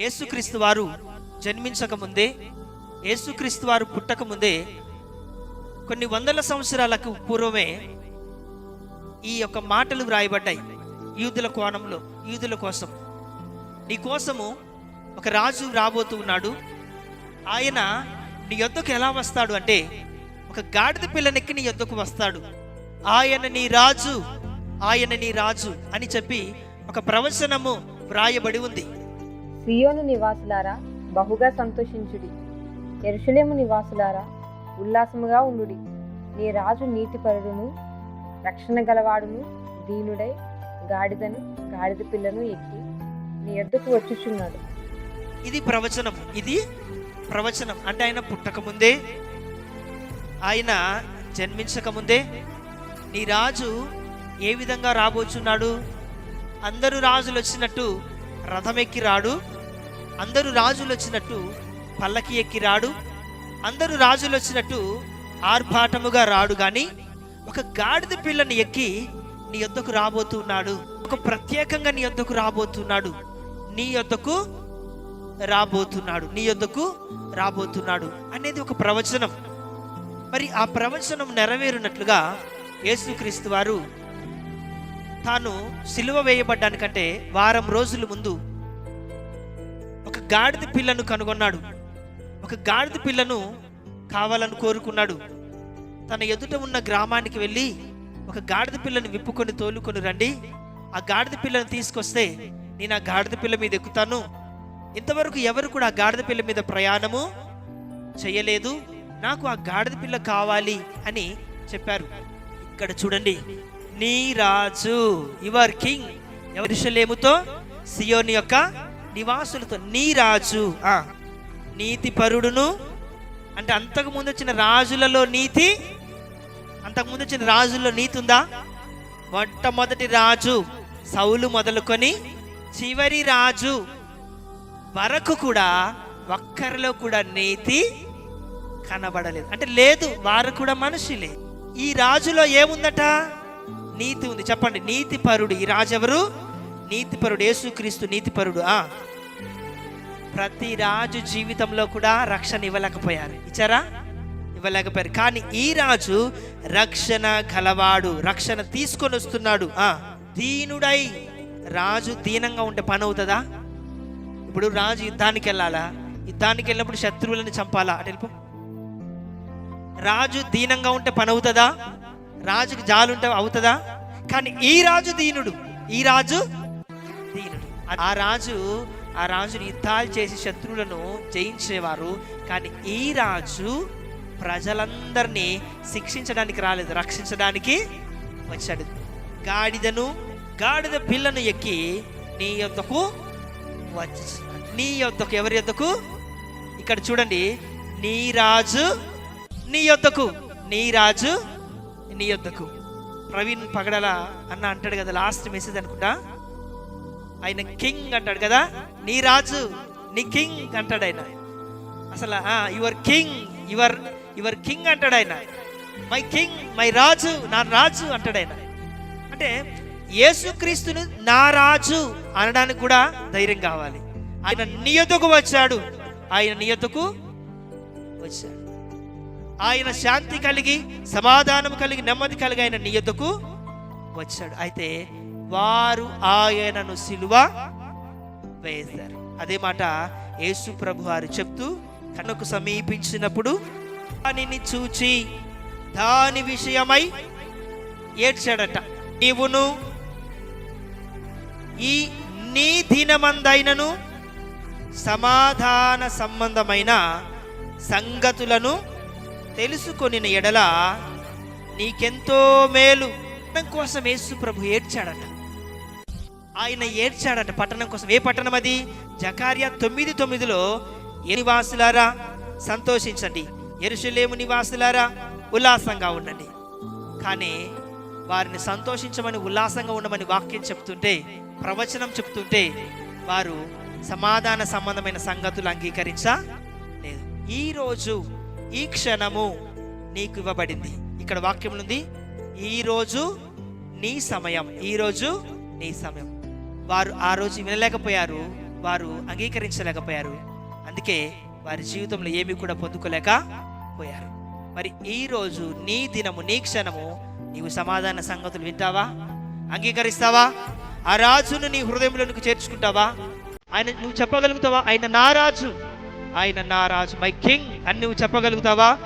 యేసుక్రీస్తు వారు జన్మించక ముందే యేసుక్రీస్తు వారు పుట్టక ముందే కొన్ని వందల సంవత్సరాలకు పూర్వమే ఈ యొక్క మాటలు వ్రాయబడ్డాయి యూదుల కోణంలో యూదుల కోసం. నీ కోసము ఒక రాజు రాబోతూ ఉన్నాడు. ఆయన నీ యొద్దకు ఎలా వస్తాడు అంటే ఒక గాడిద పిల్లనెక్కి నీ యొద్దకు వస్తాడు. ఆయన నీ రాజు ఆయన నీ రాజు అని చెప్పి ఒక ప్రవచనము వ్రాయబడి ఉంది. సియోను నివాసులారా బహుగా సంతోషించుడి. ఎరుషులేము నివాసులారా ఉల్లాసముగా ఉండుడి. నీ రాజు నీతిపరుడును రక్షణ గలవాడును దీనుడై గాడిదను గాడిద పిల్లను ఎక్కి నీ ఎద్దుకు వచ్చుచున్నాడు. ఇది ప్రవచనం ఇది ప్రవచనం. అంటే ఆయన పుట్టకముందే ఆయన జన్మించక ముందే నీ రాజు ఏ విధంగా రాబోచున్నాడు? అందరూ రాజులు వచ్చినట్టు రథమెక్కి రాడు. అందరూ రాజులు వచ్చినట్టు పల్లకి ఎక్కి రాడు. అందరూ రాజులు వచ్చినట్టు ఆర్భాటముగా రాడు గాని ఒక గాడిద పిల్లని ఎక్కి నీ యొద్దకు రాబోతున్నాడు. ఒక ప్రత్యేకంగా నీ యొద్దకు రాబోతున్నాడు. నీ యొద్దకు రాబోతున్నాడు. నీ యొద్దకు రాబోతున్నాడు అనేది ఒక ప్రవచనం. మరి ఆ ప్రవచనం నెరవేరునట్లుగా యేసుక్రీస్తు వారు తాను సిలువ వేయబడ్డానికంటే వారం రోజుల ముందు గాడిద పిల్లను కనుగొన్నాడు. ఒక గాడిద పిల్లను కావాలని కోరుకున్నాడు. తన ఎదుట ఉన్న గ్రామానికి వెళ్ళి ఒక గాడిద పిల్లను విప్పుకొని తోలుకొని రండి. ఆ గాడిద పిల్లను తీసుకొస్తే నేను ఆ గాడిద పిల్ల మీద ఎక్కుతాను. ఇంతవరకు ఎవరు కూడా ఆ గాడిద పిల్ల మీద ప్రయాణము చేయలేదు. నాకు ఆ గాడిద పిల్ల కావాలి అని చెప్పారు. ఇక్కడ చూడండి. నీ రాజు యువర్ కింగ్ ఎవరిషలేముతో సియోని యొక్క నివాసులతో నీ రాజు నీతి పరుడును అంటే అంతకు ముందు వచ్చిన రాజులలో నీతి అంతకు ముందు వచ్చిన రాజుల్లో నీతి ఉందా? మొట్టమొదటి రాజు సౌలు మొదలుకొని చివరి రాజు వరకు కూడా ఒక్కరిలో కూడా నీతి కనబడలేదు. అంటే లేదు వారు కూడా మనుషులే. ఈ రాజులో ఏముందట? నీతి ఉంది. చెప్పండి నీతి పరుడు ఈ రాజు ఎవరు నీతిపరుడు యేసుక్రీస్తు నీతిపరుడు ప్రతి రాజు జీవితంలో కూడా రక్షణ ఇవ్వలేకపోయారు. ఇచ్చారా? ఇవ్వలేకపోయారు. కానీ ఈ రాజు రక్షణ గలవాడు రక్షణ తీసుకొని వస్తున్నాడు ఆ. దీనుడై రాజు దీనంగా ఉంటే పని అవుతుందా? ఇప్పుడు రాజు యుద్ధానికి వెళ్ళాలా? యుద్ధానికి వెళ్ళినప్పుడు శత్రువులను చంపాలా? అటు వెళ్ళిపో. రాజు దీనంగా ఉంటే పని అవుతుందా? రాజుకి జాలుంటే అవుతుందా? కానీ ఈ రాజు దీనుడు. ఈ రాజు దీనుడు ఆ రాజు ఆ రాజుని యుద్ధాలు చేసి శత్రువులను జయించేవారు. కానీ ఈ రాజు ప్రజలందరినీ శిక్షించడానికి రాలేదు రక్షించడానికి వచ్చాడు. గాడిదను గాడిద పిల్లను ఎక్కి నీ యొద్దకు వచ్చి నీ యొద్దకు ఎవరి యొద్దకు? ఇక్కడ చూడండి. నీ రాజు నీ యొద్దకు నీ రాజు నీ యొద్దకు. ప్రవీణ్ పగడల అన్న అంటాడు కదా లాస్ట్ మెసేజ్ అనుకుంటా? ఆయన కింగ్ అంటాడు కదా? నీ రాజు నీ కింగ్ అంటాడు ఆయన. అసలు your king your your king అంటాడు ఆయన. మై కింగ్ మై రాజు నా రాజు అంటాడు ఆయన. అంటే యేసుక్రీస్తును నా రాజు అనడానికి కూడా ధైర్యం కావాలి. ఆయన నియతకు వచ్చాడు. ఆయన నియతకు వచ్చాడు. ఆయన శాంతి కలిగి సమాధానం కలిగి నెమ్మది కలిగి ఆయన నియతకు వచ్చాడు. అయితే వారు ఆయనను సిలువ వేశారు. అదే మాట యేసు ప్రభు వారు చెప్తూ తనకు సమీపించినప్పుడు దానిని చూచి దాని విషయమై ఏడ్చాడట. నీవును ఈ నీ దినమందైనను సమాధాన సంబంధమైన సంగతులను తెలుసుకొనిన ఎడల నీకెంతో మేలు కోసం యేసు ప్రభు ఏడ్చాడట. ఆయన ఏడ్చాడట పట్టణం కోసం. ఏ పట్టణం అది? జకార్య తొమ్మిది తొమ్మిదిలో "ఏ నివాసులారా సంతోషించండి. ఎరుషలేము నివాసులారా ఉల్లాసంగా ఉండండి. కానీ వారిని సంతోషించమని ఉల్లాసంగా ఉండమని వాక్యం చెప్తుంటే ప్రవచనం చెప్తుంటే వారు సమాధాన సంబంధమైన సంగతులు అంగీకరించలేదు. లేదు ఈరోజు ఈ క్షణము నీకు ఇవ్వబడింది. ఇక్కడ వాక్యం ఉంది ఈరోజు నీ సమయం ఈ రోజు నీ సమయం. వారు ఆ రోజు వినలేకపోయారు వారు అంగీకరించలేకపోయారు. అందుకే వారి జీవితంలో ఏమీ కూడా పొందుకోలేక పోయారు. మరి ఈ రోజు నీ దినము నీ క్షణము నీవు సమాధాన సంగతులు వింటావా? అంగీకరిస్తావా? ఆ రాజును నీ హృదయంలోనికి చేర్చుకుంటావా? ఆయన నువ్వు చెప్పగలుగుతావా? ఆయన నా రాజు. ఆయన నా రాజు మై కింగ్ అని నువ్వు చెప్పగలుగుతావా?